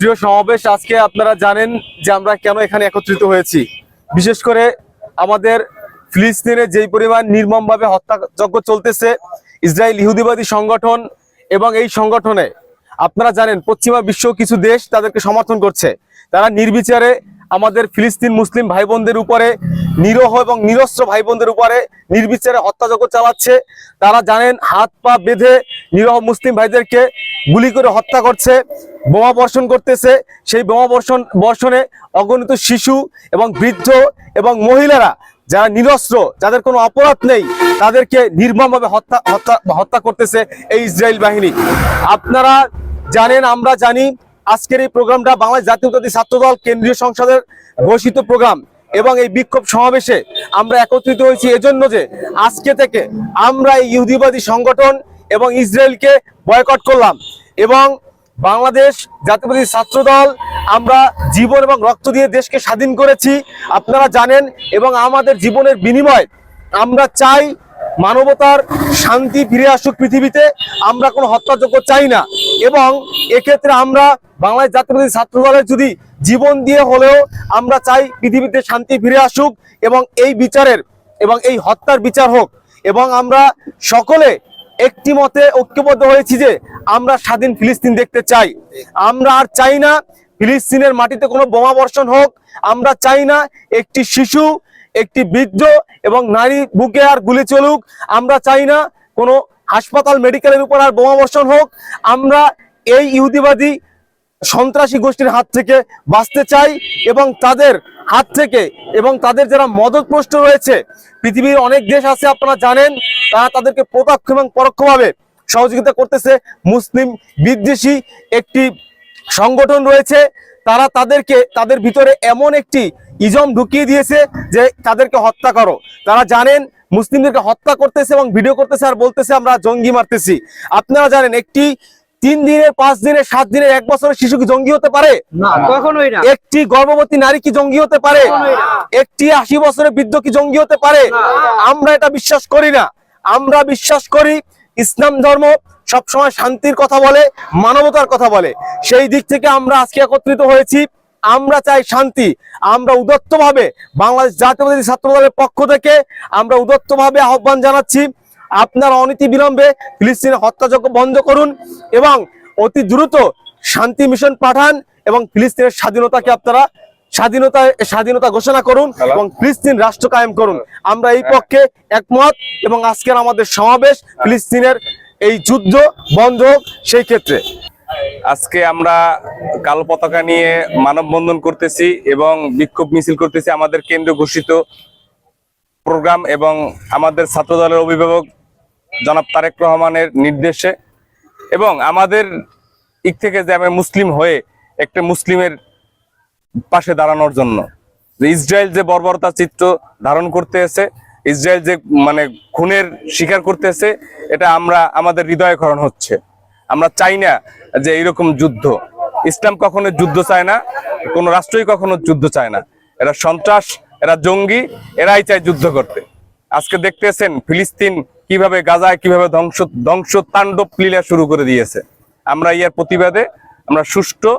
প্রিয় সমাবেশ, আজকে আপনারা জানেন যে আমরা কেন এখানে একত্রিত হয়েছি। বিশেষ করে আমাদের ফিলিস্তিনে যেই পরিমাণ নির্মমভাবে হত্যাযজ্ঞ চলতেছে, ইসরায়েল ইহুদিবাদী সংগঠন এবং এই সংগঠনে, আপনারা জানেন পশ্চিমা বিশ্ব কিছু দেশ তাদেরকে সমর্থন করছে। তারা নির্বিচারে আমাদের ফিলিস্তিন মুসলিম ভাই বোনদের উপরে নিরহ এবং নিরস্ত্র ভাই বোনদের উপরে নির্বিচারে হত্যাযজ্ঞ চালাচ্ছে। তারা জানেন হাত পা বেঁধে নিরহ মুসলিম ভাইদেরকে গুলি করে হত্যা করছে, বোমা বর্ষণ করতেছে। সেই বোমা বর্ষণ, বর্ষণে অগণিত শিশু এবং বৃদ্ধ এবং মহিলারা যারা নিরস্ত্র, যাদের কোনো অপরাধ নেই, তাদেরকে নির্মমভাবে হত্যা হত্যা হত্যা করতেছে এই ইসরায়েল বাহিনী। আপনারা জানেন, আমরা জানি আজকের এই প্রোগ্রামটা বাংলাদেশ জাতীয়তাবাদী ছাত্রদল কেন্দ্রীয় সংসদের ঘোষিত প্রোগ্রাম এবং এই বিক্ষোভ সমাবেশে আমরা একত্রিত হয়েছি এজন্য যে আজকে থেকে আমরা এই ইহুদিবাদী সংগঠন এবং ইসরায়েলকে বয়কট করলাম এবং বাংলাদেশ জাতীয়বাদী ছাত্রদল, আমরা জীবন এবং রক্ত দিয়ে দেশকে স্বাধীন করেছি। আপনারা জানেন এবং আমাদের জীবনের বিনিময় আমরা চাই মানবতার শান্তি ফিরে আসুক পৃথিবীতে। আমরা কোনো হত্যাযোগ্য চাই না এবং এক্ষেত্রে আমরা বাংলাদেশ জাতীয়বাদী ছাত্র দলের যদি জীবন দিয়ে হলেও আমরা চাই পৃথিবীতে শান্তি ফিরে আসুক এবং এই বিচারের এবং এই হত্যার বিচার হোক এবং আমরা সকলে একটি মতে ঐক্যবদ্ধ হয়েছি যে আমরা স্বাধীন ফিলিস্তিন দেখতে চাই। আমরা আর চাই না ফিলিস্তিনের মাটিতে কোনো বোমা বর্ষণ হোক। আমরা চাই না একটি শিশু, একটি বৃদ্ধ এবং নারী বুকে আর গুলি চলুক। আমরা চাই না কোনো হাসপাতাল, মেডিকেলের উপর আর বোমা বর্ষণ হোক। আমরা এই ইহুদিবাদী সন্ত্রাসী গোষ্ঠীর হাত থেকে বাঁচতে চাই এবং তাদের হাত থেকে এবং তাদের যারা মদতপ্রষ্ট রয়েছে, পৃথিবীর অনেক দেশ আছে আপনারা জানেন, তারা তাদেরকে প্রত্যক্ষ এবং পরোক্ষভাবে সহযোগিতা করতেছে। মুসলিম বিদ্বেষী একটি সংগঠন রয়েছে, তারা তাদেরকে, তাদের ভিতরে এমন একটি ইজম ঢুকিয়ে দিয়েছে যে তাদেরকে হত্যা করো। তারা জানেন মুসলিমদেরকে হত্যা করতেছে এবং ভিডিও করতেছে আর বলতেছে, আমরা জঙ্গি মারতেছি। আপনারা জানেন একটি তিন দিনের পাঁচ দিনের সাত দিনের এক বছরের শিশু কি জঙ্গি হতে পারে? না কখনোই না। একটি গর্ভবতী নারী কি জঙ্গি হতে পারে? একটি আশি বছরের বৃদ্ধ কি জঙ্গি হতে পারে? আমরা এটা বিশ্বাস করি না। আমরা বিশ্বাস করি ইসলাম ধর্ম সবসময় শান্তির কথা বলে মানবতার কথা বলে। সেই দিক থেকে আমরা আজকে একত্রিত হয়েছি। আমরা চাই শান্তি। আমরা উদত্তভাবে বাংলাদেশ জাতীয়বাদী ছাত্র দলের পক্ষ থেকে আমরা উদত্তভাবে আহ্বান জানাচ্ছি। আপনারা অনীতি বিলম্বে ফিলিস্তিনের হত্যাযজ্ঞ বন্ধ করুন এবং অতি দ্রুত শান্তি মিশন পাঠান এবং ফিলিস্তিনের স্বাধীনতাকে আপনারা স্বাধীনতা স্বাধীনতা ঘোষণা করুন এবং ফিলিস্তিন রাষ্ট্র কায়েম করুন। আমরা এই পক্ষে একমত এবং আজকের আমাদের সমাবেশ ফিলিস্তিনের এই যুদ্ধ বন্ধ হোক সেই ক্ষেত্রে। আজকে আমরা কালো পতাকা নিয়ে মানববন্ধন করতেছি এবং বিক্ষোভ মিছিল করতেছি আমাদের কেন্দ্র ঘোষিত প্রোগ্রাম এবং আমাদের ছাত্রদলের অভিভাবক জনাব তারেক রহমানের নির্দেশে এবং আমাদের দিক থেকে যে আমি মুসলিম হয়ে একটা মুসলিমের পাশে দাঁড়ানোর জন্য। যে ইসরায়েল যে বর্বরতা চিত্র ধারণ করতে এসে, ইসরায়েল যে মানে খুনের শিকার করতেছে এটা আমরা, আমাদের হৃদয়করণ হচ্ছে। আমরা চাই না যে এইরকম যুদ্ধ। ইসলাম কখনো যুদ্ধ চায় না, কোনো রাষ্ট্রই কখনো যুদ্ধ চায় না। এরা সন্ত্রাস, এরা জঙ্গি, এরাই চায় যুদ্ধ করতে। আজকে দেখতেছেন ফিলিস্তিন কীভাবে গাজায় কীভাবে ধ্বংস ধ্বংস তাণ্ডব লীলা শুরু করে দিয়েছে। আমরা ইয়ার প্রতিবাদে আমরা সুষ্ঠু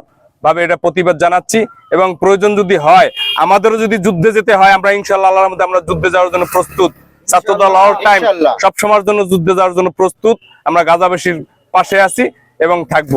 ভাবে এটা প্রতিবাদ জানাচ্ছি এবং প্রয়োজন যদি হয় আমাদেরও যদি যুদ্ধে যেতে হয় আমরা ইনশাল্লাহ আল্লাহর মধ্যে আমরা যুদ্ধে যাওয়ার জন্য প্রস্তুত। ছাত্রদল অল টাইম সব সময়ের জন্য যুদ্ধে যাওয়ার জন্য প্রস্তুত। আমরা গাজাবাসীর পাশে আছি এবং থাকব।